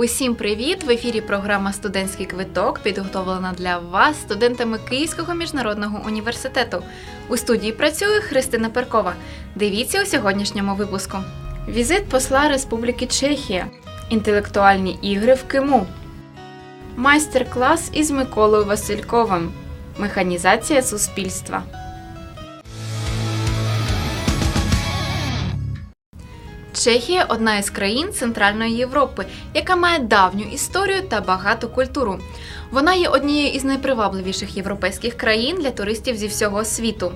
Усім привіт! В ефірі програма Студентський квиток підготовлена для вас студентами Київського міжнародного університету. У студії працює Христина Перкова. Дивіться у сьогоднішньому випуску. Візит посла Республіки Чехія. Інтелектуальні ігри в Киму. Майстер-клас із Миколою Васильковим. Механізація суспільства. Чехія одна із країн Центральної Європи, яка має давню історію та багату культуру. Вона є однією із найпривабливіших європейських країн для туристів зі всього світу.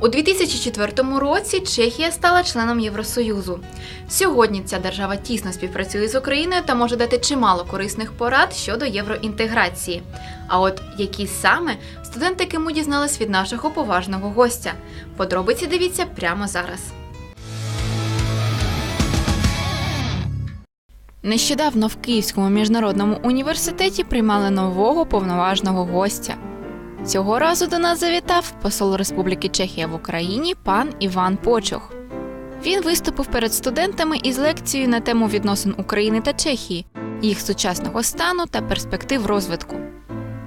У 2004 році Чехія стала членом Євросоюзу. Сьогодні ця держава тісно співпрацює з Україною та може дати чимало корисних порад щодо євроінтеграції. А от які саме студенти Киму дізнались від нашого поважного гостя. Подробиці дивіться прямо зараз. Нещодавно в Київському міжнародному університеті приймали нового повноважного гостя. Цього разу до нас завітав посол Республіки Чехія в Україні пан Іван Почох. Він виступив перед студентами із лекцією на тему відносин України та Чехії, їх сучасного стану та перспектив розвитку.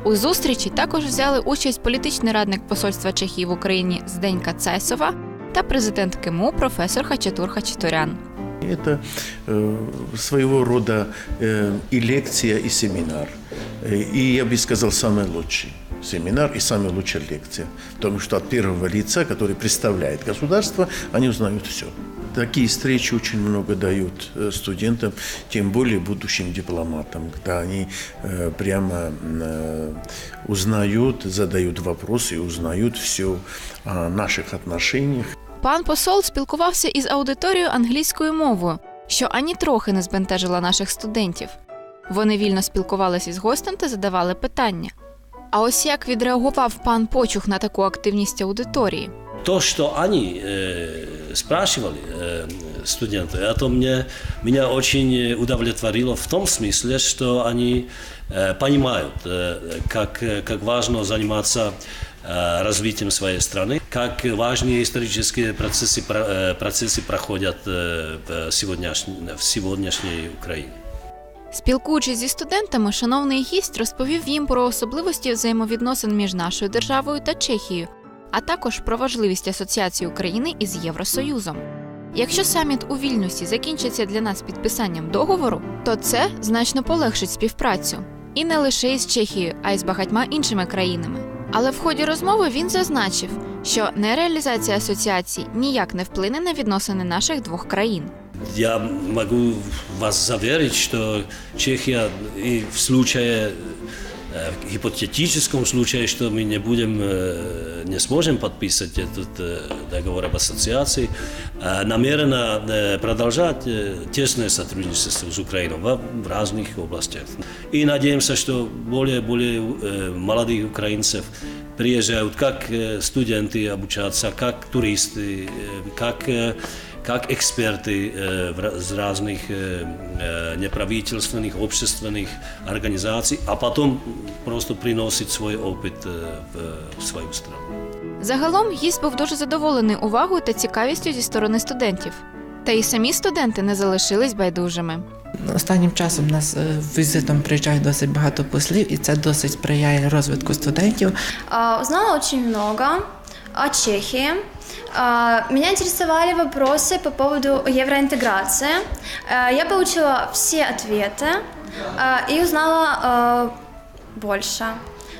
У зустрічі також взяли участь політичний радник посольства Чехії в Україні Зденька Цайсова та президент КИМУ професор Хачатур Хачатурян. Это э, своего рода э, и лекция, и семинар. Э, И я бы сказал, самый лучший семинар и самая лучшая лекция. Потому что от первого лица, который представляет государство, они узнают все. Такие встречи очень много дают студентам, тем более будущим дипломатам, когда они прямо узнают, задают вопросы и узнают все о наших отношениях. Пан посол спілкувався із аудиторією англійською мовою, що ані трохи не збентежила наших студентів. Вони вільно спілкувалися із гостем та задавали питання. А ось як відреагував пан Почух на таку активність аудиторії? То, что они э, спрашивали, э, студенты, это мне, меня очень удовлетворило в том смысле, что они э, понимают, э, как, э, как важно заниматься э, развитием своей страны, как важные исторические процессы, про- э, процессы проходят э, в, сегодняшней, в сегодняшней Украине. Спілкуючись зі студентами, шановний гість розповів їм про особливості взаємовідносин між нашою державою та Чехією, а також про важливість асоціації України із Євросоюзом. Якщо саміт у Вільнюсі закінчиться для нас підписанням договору, то це значно полегшить співпрацю і не лише із Чехією, а й з багатьма іншими країнами. Але в ході розмови він зазначив, що нереалізація асоціації ніяк не вплине на відносини наших двох країн. Я могу вас заверить, что Чехия и в случае, э, в гипотетическом случае, что мы не будем, э, не сможем подписать этот э, договор об ассоциации, э, намерена э, продолжать э, тесное сотрудничество с Украиной во- в разных областях. И надеемся, что более более э, молодых украинцев приезжают как э, студенты обучаться, как туристы, э, как э, как эксперты э, в ra- из разных э, э, неправительственных, общественных организаций, а потом просто приносит свой опыт э, в, в свою страну. Загалом гість був дуже задоволений увагою та цікавістю зі сторони студентів. Та й самі студенти не залишились байдужими. Останнім часом у нас е, візитом приїжджає досить багато послів, і це досить сприяє розвитку студентів. А, Узнала очень много о Чехии. А, Меня интересовали вопросы по поводу евроинтеграции. А, Я получила все ответы а, и узнала а, больше.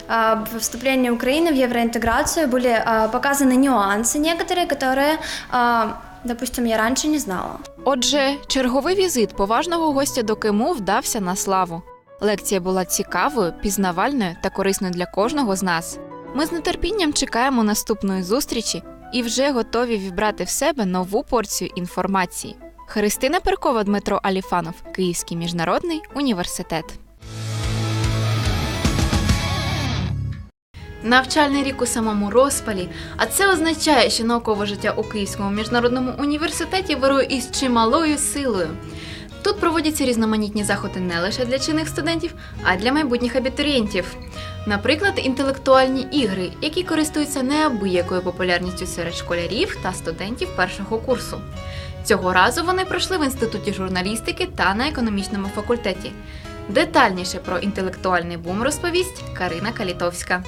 А, В вступлении Украины в евроинтеграцию были а, показаны нюансы некоторые, которые, а, допустим, я раньше не знала. Отже, черговий візит поважного гостя до Киму вдався на славу. Лекція була цікавою, пізнавальною та корисною для кожного з нас. Ми з нетерпінням чекаємо наступної зустрічі і вже готові вібрати в себе нову порцію інформації. Христина Перкова, Дмитро Аліфанов, Київський міжнародний університет. Навчальний рік у самому розпалі, а це означає, що наукове життя у Київському міжнародному університеті вирує із чималою силою. Тут проводяться різноманітні заходи не лише для чинних студентів, а й для майбутніх абітурієнтів. Наприклад, інтелектуальні ігри, які користуються неабиякою популярністю серед школярів та студентів першого курсу. Цього разу вони пройшли в інституті журналістики та на економічному факультеті. Детальніше про інтелектуальний бум розповість Карина Калітовська.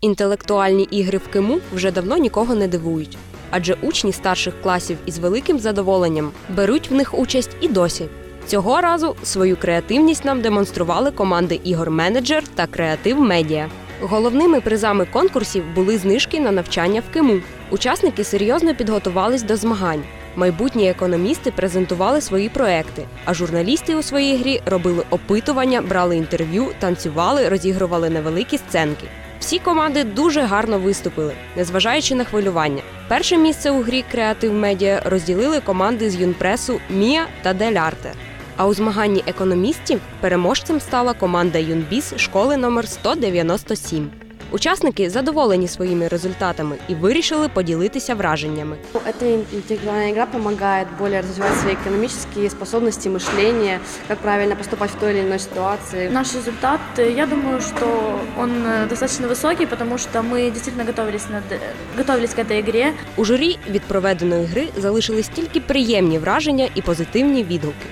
Інтелектуальні ігри в Киму вже давно нікого не дивують, адже учні старших класів із великим задоволенням беруть в них участь і досі. Цього разу свою креативність нам демонстрували команди ігор Менеджер та Креатив Медіа. Головними призами конкурсів були знижки на навчання в Киму. Учасники серйозно підготувались до змагань. Майбутні економісти презентували свої проекти, а журналісти у своїй грі робили опитування, брали інтерв'ю, танцювали, розігрували невеликі сценки. Всі команди дуже гарно виступили, незважаючи на хвилювання. Перше місце у грі Креатив Медіа розділили команди з Юнпресу Мія та Делярте. А у змаганні економістів переможцем стала команда Юнбіс школи номер 197. Учасники задоволені своїми результатами і вирішили поділитися враженнями. Эта интеллектуальная игра помогает более развивать свои экономические способности, мышление, как правильно поступать в той или иной ситуации. Наш результат, э, я думаю, что он э, достаточно высокий, потому что мы действительно готовились, над, э, готовились к этой игре. У журі від проведеної гри залишились тільки приємні враження і позитивні відгуки.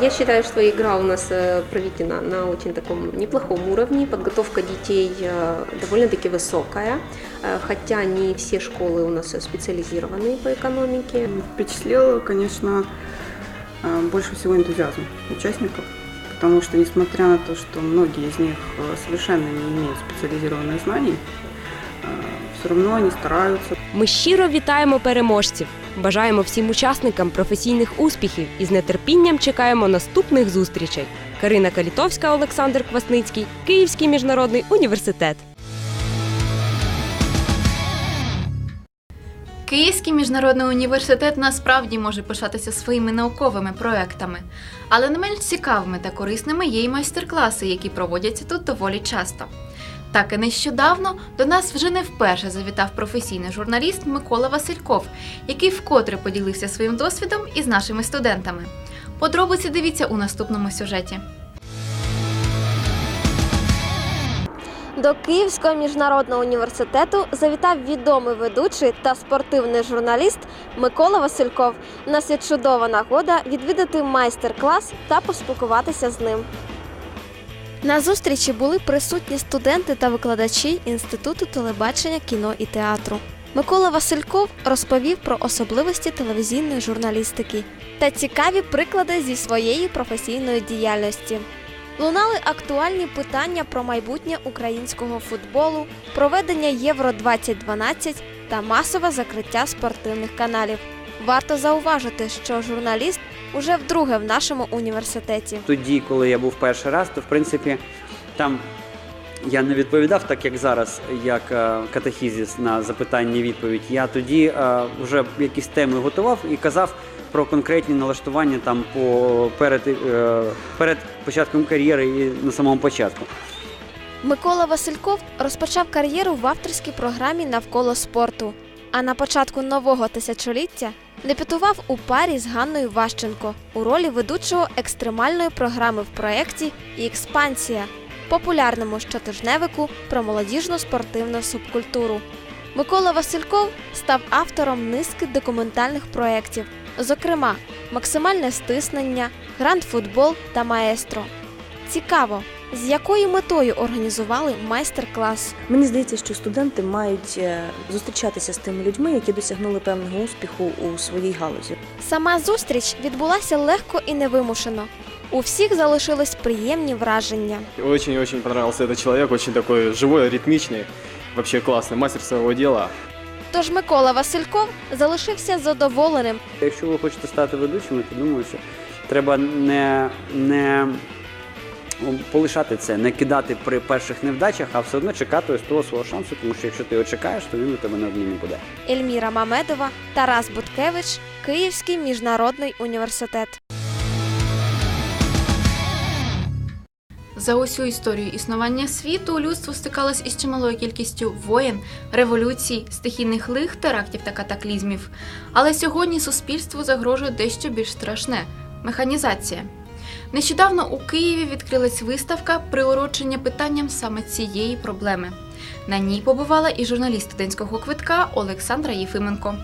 Я считаю, что игра у нас э, проведена на очень таком неплохом уровне. Подготовка детей э, довольно-таки высокая, э, хотя не все школы у нас специализированные по экономике. Впечатлило, конечно, э, больше всего энтузиазм участников, потому что, несмотря на то, что многие из них э, совершенно не имеют специализированных знаний, все равно они стараются, Ми щиро вітаємо переможців, Бажаємо всім учасникам професійних успіхів і з нетерпінням чекаємо наступних зустрічей. Карина Калітовська, Олександр Квасницький, Київський міжнародний університет. Київський міжнародний університет насправді може пишатися своїми науковими проектами, але не менш цікавими та корисними є й майстер-класи, які проводяться тут доволі часто. Так і нещодавно до нас вже не вперше завітав професійний журналіст Микола Васильков, який вкотре поділився своїм досвідом із нашими студентами. Подробиці дивіться у наступному сюжеті. До Київського міжнародного університету завітав відомий ведучий та спортивний журналіст Микола Васильков. У нас є чудова нагода відвідати майстер-клас та поспілкуватися з ним. На зустрічі були присутні студенти та викладачі Інституту телебачення, кіно і театру. Микола Васильков розповів про особливості телевізійної журналістики та цікаві приклади зі своєї професійної діяльності. Лунали актуальні питання про майбутнє українського футболу, проведення Євро 2012 та масове закриття спортивних каналів. Варто зауважити, що журналіст уже вдруге в нашому університеті. Тоді, коли я був перший раз, то в принципі там я не відповідав так, як зараз, як е, катехізіс на запитання і відповідь. Я тоді е, вже якісь теми готував і казав про конкретні налаштування там по перед, е, перед початком кар'єри і на самому початку. Микола Васильков розпочав кар'єру в авторській програмі навколо спорту. А на початку нового тисячоліття дебютував у парі з Ганною Ващенко у ролі ведучого екстремальної програми в проєкті «Експансія» популярному щотижневику про молодіжну спортивну субкультуру. Микола Васильков став автором низки документальних проєктів, зокрема Максимальне стиснення, Гранд футбол та Маестро. Цікаво, з якою метою організували майстер-клас. Мені здається, що студенти мають е, зустрічатися з тими людьми, які досягнули певного успіху у своїй галузі. Сама зустріч відбулася легко і невимушено. У всіх залишились приємні враження. Очень-очень понравился этот человек, очень такой живой, ритмичный, вообще классный, мастер своего дела. Тож Микола Васильков залишився задоволеним. Якщо ви хочете стати ведучими, то думаю, що треба не, не полишати це, не кидати при перших невдачах, а все одно чекати ось того свого шансу, тому що якщо ти його чекаєш, то він у тебе неодмінно буде. Ельміра Мамедова, Тарас Буткевич, Київський міжнародний університет. За усю історію існування світу людство стикалось із чималою кількістю воєн, революцій, стихійних лих, терактів та катаклізмів. Але сьогодні суспільству загрожує дещо більш страшне механізація. Нещодавно у Києві відкрилась виставка приурочення питанням саме цієї проблеми. На ній побувала і журналіст студентського квитка Олександра Єфименко.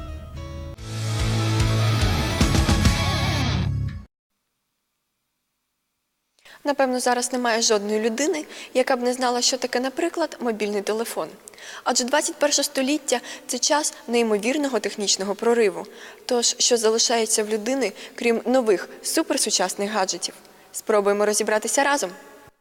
Напевно, зараз немає жодної людини, яка б не знала, що таке, наприклад, мобільний телефон. Адже 21 століття це час неймовірного технічного прориву. Тож, що залишається в людини, крім нових суперсучасних гаджетів? Спробуємо розібратися разом.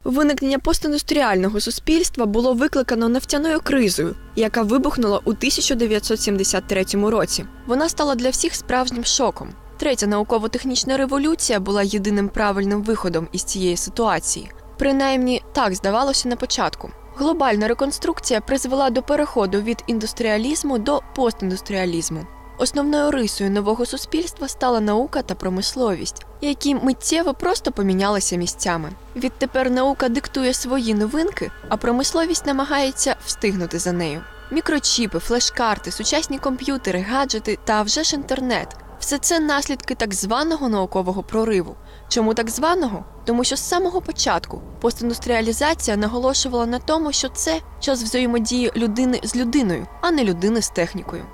Виникнення постіндустріального суспільства було викликано нефтяною кризою, яка вибухнула у 1973 році. Вона стала для всіх справжнім шоком. Третя науково-технічна революція була єдиним правильним виходом із цієї ситуації. Принаймні, так здавалося на початку. Глобальна реконструкція призвела до переходу від індустріалізму до постіндустріалізму. Основною рисою нового суспільства стала наука та промисловість, які миттєво просто помінялися місцями. Відтепер наука диктує свої новинки, а промисловість намагається встигнути за нею. Мікрочіпи, флеш-карти, сучасні комп'ютери, гаджети та вже ж інтернет все це наслідки так званого наукового прориву. Чому так званого? Тому що з самого початку постіндустріалізація наголошувала на тому, що це час взаємодії людини з людиною, а не людини з технікою.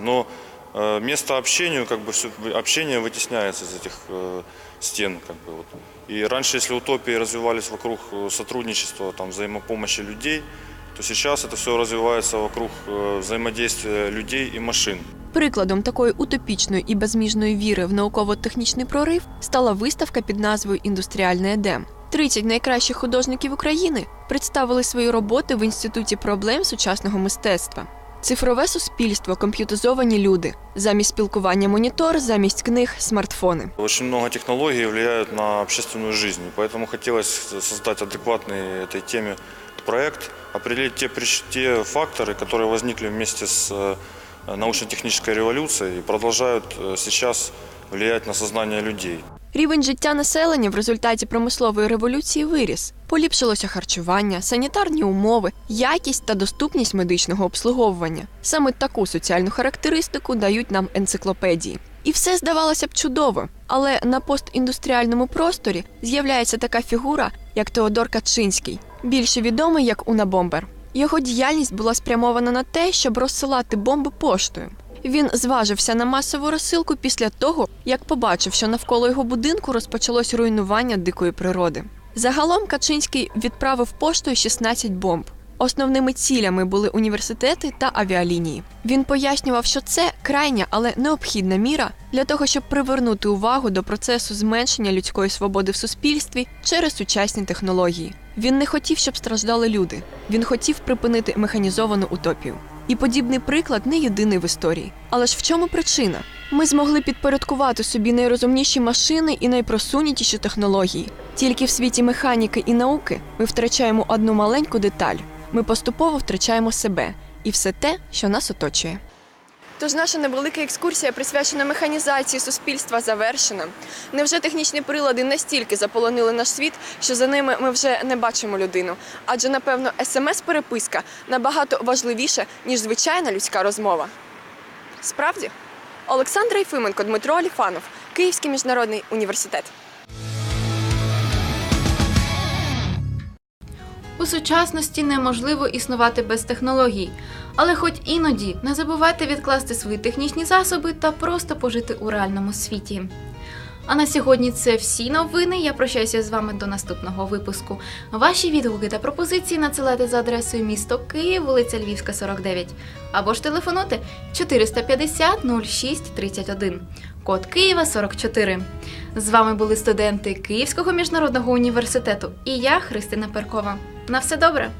Но э, место общению, как бы всё- общение вытесняется из этих э, стен, как бы вот. И раньше, если утопии развивались вокруг э, сотрудничества, там, взаимопомощи людей, то сейчас это все развивается вокруг э, взаимодействия людей и машин. Прикладом такої утопічної і безміжної віри в науково-технічний прорив стала виставка під назвою Індустріальний Едем. 30 найкращих художників України представили свої роботи в інституті проблем сучасного мистецтва. Цифрове суспільство, комп'ютизовані люди, замість спілкування монітор, замість книг смартфони. Очень много технологий влияют на общественную жизнь, и поэтому хотелось создать адекватный этой теме проект, определить те, прич- те факторы, которые возникли вместе с э, научно-технической революцией и продолжают э, сейчас влиять на сознание людей. Рівень життя населення в результаті промислової революції виріс. Поліпшилося харчування, санітарні умови, якість та доступність медичного обслуговування. Саме таку соціальну характеристику дають нам енциклопедії. І все здавалося б чудово, але на постіндустріальному просторі з'являється така фігура, як Теодор Качинський, більше відомий як Унабомбер. Його діяльність була спрямована на те, щоб розсилати бомби поштою. Він зважився на масову розсилку після того, як побачив, що навколо його будинку розпочалось руйнування дикої природи. Загалом Качинський відправив поштою 16 бомб. Основними цілями були університети та авіалінії. Він пояснював, що це крайня, але необхідна міра для того, щоб привернути увагу до процесу зменшення людської свободи в суспільстві через сучасні технології. Він не хотів, щоб страждали люди. Він хотів припинити механізовану утопію. І подібний приклад не єдиний в історії. Але ж в чому причина? Ми змогли підпорядкувати собі найрозумніші машини і найпросунятіші технології. Тільки в світі механіки і науки ми втрачаємо одну маленьку деталь. Ми поступово втрачаємо себе і все те, що нас оточує. Тож наша невелика екскурсія, присвячена механізації суспільства, завершена. Невже технічні прилади настільки заполонили наш світ, що за ними ми вже не бачимо людину? Адже, напевно, смс-переписка набагато важливіша, ніж звичайна людська розмова. Справді? Олександр Єфименко, Дмитро Аліфанов, Київський міжнародний університет. У сучасності неможливо існувати без технологій, але хоч іноді не забувайте відкласти свої технічні засоби та просто пожити у реальному світі. А на сьогодні це всі новини. Я прощаюся з вами до наступного випуску. Ваші відгуки та пропозиції надсилайте за адресою місто Київ, вулиця Львівська, 49, або ж телефонуйте 450 06 31, код Києва 44. З вами були студенти Київського міжнародного університету і я, Христина Перкова. На все добре!